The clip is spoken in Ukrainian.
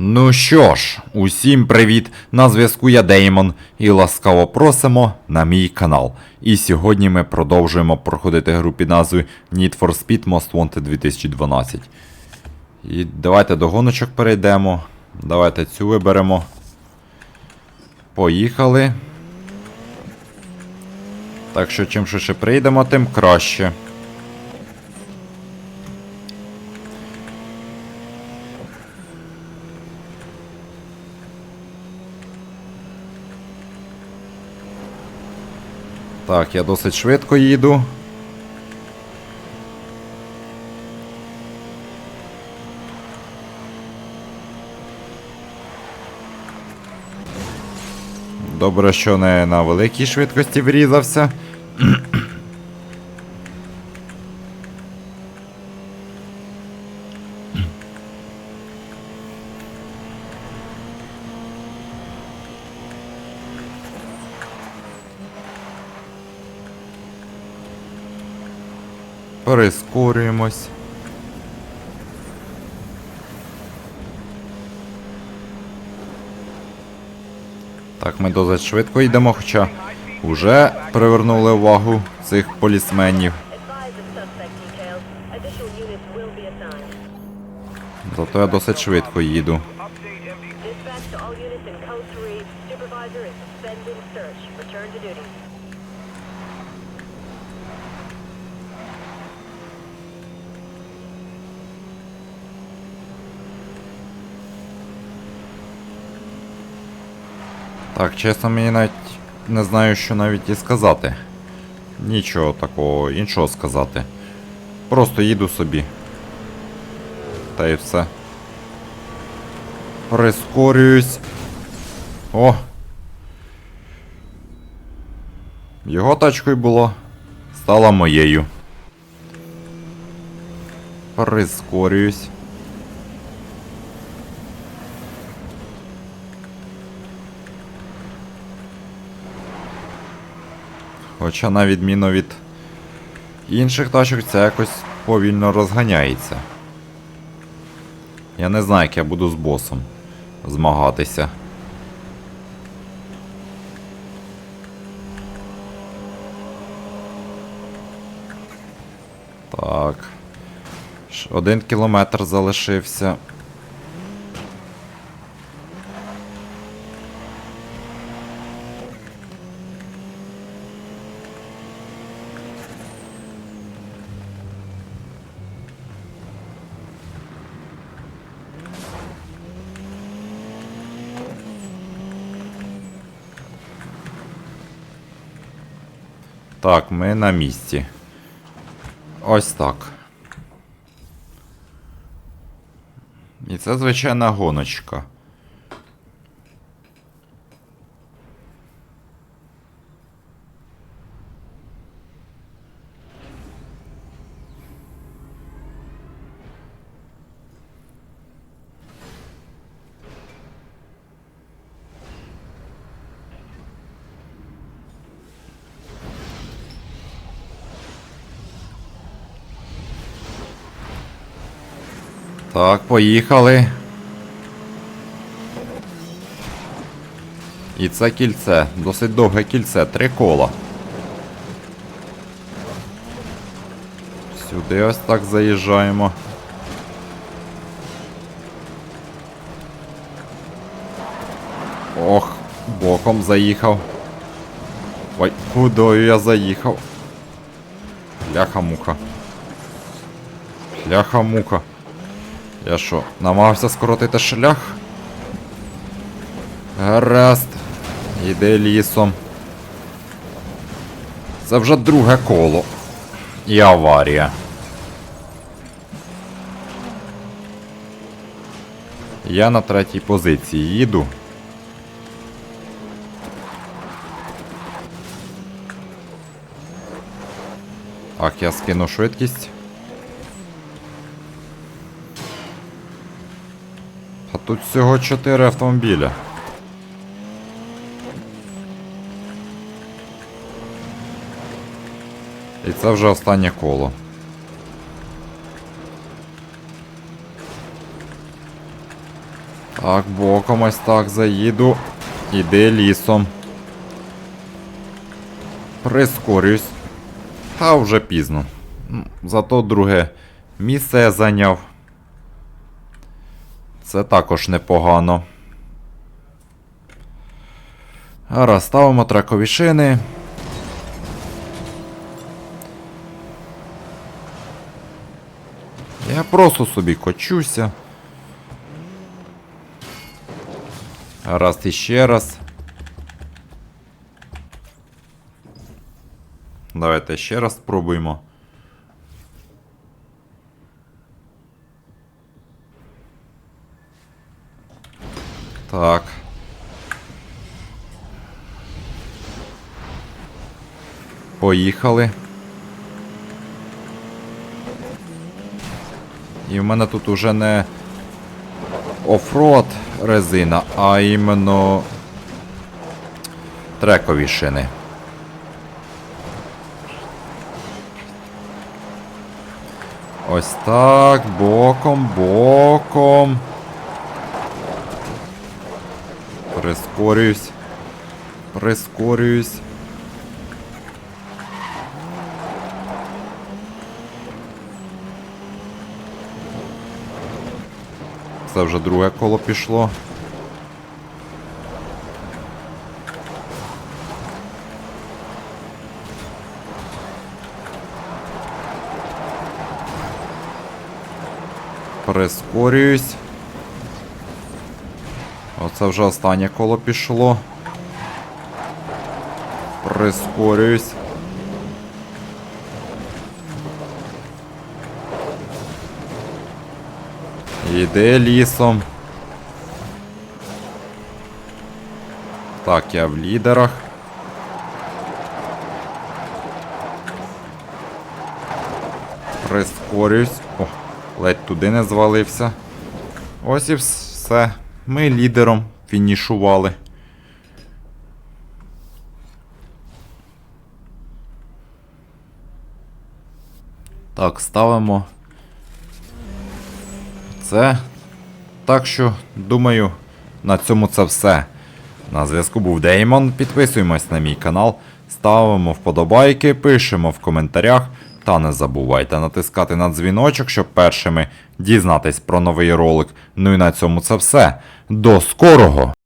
Ну що ж, усім привіт! На зв'язку я Деймон і ласкаво просимо на мій канал. І сьогодні ми продовжуємо проходити гру під назвою Need for Speed Most Wanted 2012. І давайте до гоночок перейдемо. Давайте цю виберемо. Поїхали. Так що чим швидше прийдемо, тим краще. Так, я досить швидко їду. Добре, що не на великій швидкості врізався. Перескорюємось. Так, ми досить швидко йдемо, хоча вже привернули увагу цих полісменів. Зато я досить швидко їду. Dispatch to all units in Code 3. Supervisor is suspending search. Return to duty. Так, чесно, мені навіть не знаю, що навіть і сказати. Нічого такого іншого сказати. Просто їду собі. Та і все. Прискорююсь. О! Його тачкою було. Стала моєю. Прискорююсь. Хоча на відміну від інших тачок це якось повільно розганяється. Я не знаю, як я буду з босом змагатися. Так. Один кілометр залишився. Так, ми на місці. Ось так. І це звичайна гоночка. Так, поїхали. І це кільце. Досить довге кільце, три кола. Сюди ось так заїжджаємо. Ох, боком заїхав. Ой, кудою я заїхав? Ляха-муха. Ляха-муха. Я що, намагався скоротити шлях? Гаразд. Іди лісом. Це вже друге коло. І аварія. Я на третій позиції їду. Так, я скину швидкість. Тут всього 4 автомобіля. І це вже останнє коло. Так, боком ось так заїду. Іди лісом. Прискорюсь. Та вже пізно. Зато друге місце я зайняв. Це також непогано. Гаразд, ставимо трекові шини. Я просто собі кочуся. Гаразд іще раз. Давайте ще раз спробуємо. Так. Поїхали. І в мене тут уже не оффроад резина, а іменно трекові шини. Ось так, боком, боком. Прискорююсь. Прискорююсь. Це вже друге коло пішло. Прискорююсь. Оце вже останнє коло пішло. Прискорююсь. Іде лісом. Так, я в лідерах. Прискорюсь. О, ледь туди не звалився. Ось і все. Ми лідером фінішували. Так, ставимо це. Так що, думаю, на цьому це все. На зв'язку був Деймон. Підписуємось на мій канал, ставимо вподобайки, пишемо в коментарях. Та не забувайте натискати на дзвіночок, щоб першими дізнатись про новий ролик. Ну і на цьому це все. До скорого!